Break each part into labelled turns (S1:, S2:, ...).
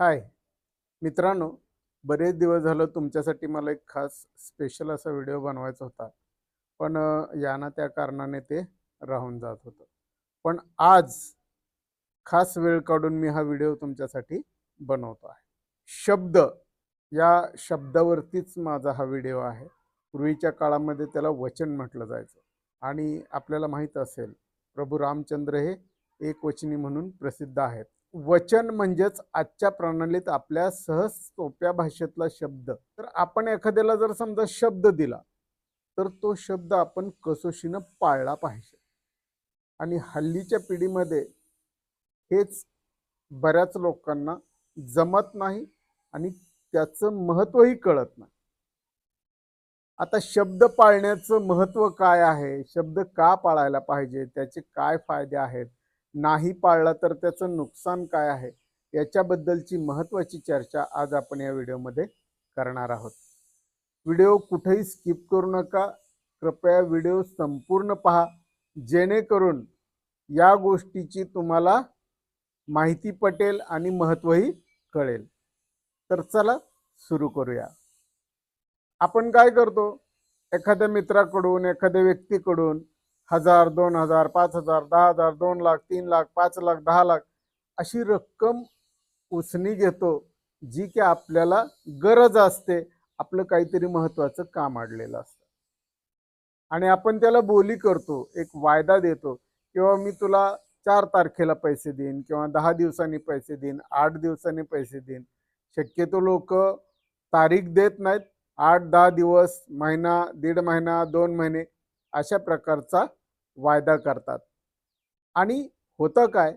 S1: हाय. मित्रांनो बरेच दिवस झालं तुमच्यासाठी मला एक खास स्पेशल असा व्हिडिओ बनवायचा होता. पण याना त्या कारणाने ते राहून जात होतं. पण आज खास वेळ काढून मी हा व्हिडिओ तुमच्यासाठी बनवतो आहे. शब्द या शब्दावरतीच माझा हा व्हिडिओ आहे. पूर्वीच्या काळामध्ये त्याला वचन म्हटलं जायचं. आणि आपल्याला माहीत असेल प्रभू रामचंद्र हे एकवचनी म्हणून प्रसिद्ध आहेत. वचन म्हणजेच आजच्या प्रणालीत आपल्या सहज सोप्या भाषेतला शब्द. तर आपण एखाद्याला जर समजा शब्द दिला तर तो शब्द आपण कसोशीनं पाळला पाहिजे. आणि हल्लीच्या पिढीमध्ये हेच बऱ्याच लोकांना जमत नाही आणि त्याचं महत्त्वही कळत नाही. आता शब्द पाळण्याचं महत्त्व काय आहे? शब्द का पाळायला पाहिजे? त्याचे काय फायदे आहेत? नाही पाळला तर त्याचं नुकसान काय आहे? याच्याबद्दलची महत्त्वाची चर्चा आज आपण या व्हिडिओमध्ये करणार आहोत. व्हिडिओ कुठेही स्किप करू नका. कृपया व्हिडिओ संपूर्ण पहा. जेणेकरून या गोष्टीची तुम्हाला माहिती पटेल आणि महत्त्वही कळेल. तर चला सुरू करूया. आपण काय करतो? एखाद्या मित्राकडून एखाद्या व्यक्तीकडून हजार दोन हजार पाच हजार दहा हजार दोन लाख तीन लाख पाच लाख दहा लाख अशी रक्कम उसनी घेतो जी की आपल्याला गरज असते आपलं काहीतरी महत्त्वाचं काम अडलेलं असतं. आणि आपण त्याला बोली करतो एक वायदा देतो किंवा मी तुला चार तारखेला पैसे देईन किंवा दहा दिवसांनी पैसे देईन आठ दिवसांनी पैसे देईन. शक्यतो लोक तारीख देत नाहीत आठ दहा दिवस महिना दीड महिना दोन महिने अशा प्रकारचा वायदा करतात. आणि होतं काय?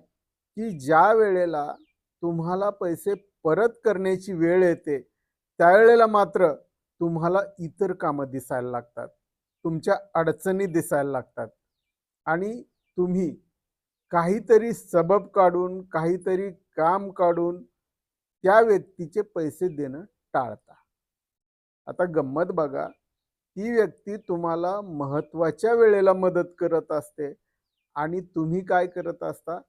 S1: की ज्या वेळेला तुम्हाला पैसे परत करण्याची वेळ येते त्यावेळेला मात्र तुम्हाला इतर कामं दिसायला लागतात. तुमच्या अडचणी दिसायला लागतात. आणि तुम्ही काहीतरी सबब काढून काहीतरी काम काढून त्या व्यक्तीचे पैसे देणं टाळता. आता गंमत बघा. ती व्यक्ती तुम्हाला महत्त्वाच्या वेळेला मदत करत असते आणि तुम्ही काय करत असता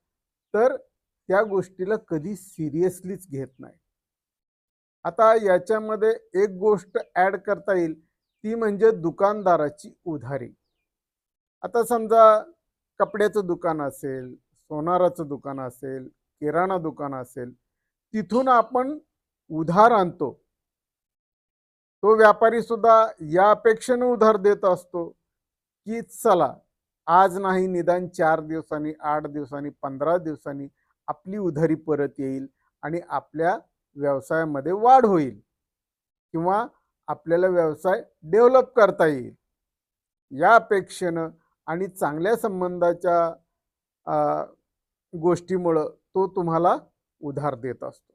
S1: तर त्या गोष्टीला कधी सिरियसलीच घेत नाही. आता याच्यामध्ये एक गोष्ट ॲड करता येईल ती म्हणजे दुकानदाराची उधारी. आता समजा कपड्याचं दुकान असेल सोनाराचं दुकान असेल किराणा दुकान असेल तिथून आपण उधार आणतो. तो व्यापारी सुद्धा या अपेक्षेने उधार देत असतो की चला आज नाही निदान चार दिवसांनी आठ दिवसांनी पंधरा दिवसांनी आपली उधारी परत येईल आणि आपल्या व्यवसायामध्ये वाढ होईल किंवा आपल्याला व्यवसाय डेव्हलप करता येईल. या अपेक्षेनं आणि चांगल्या संबंधाच्या गोष्टीमुळं तो तुम्हाला उधार देत असतो.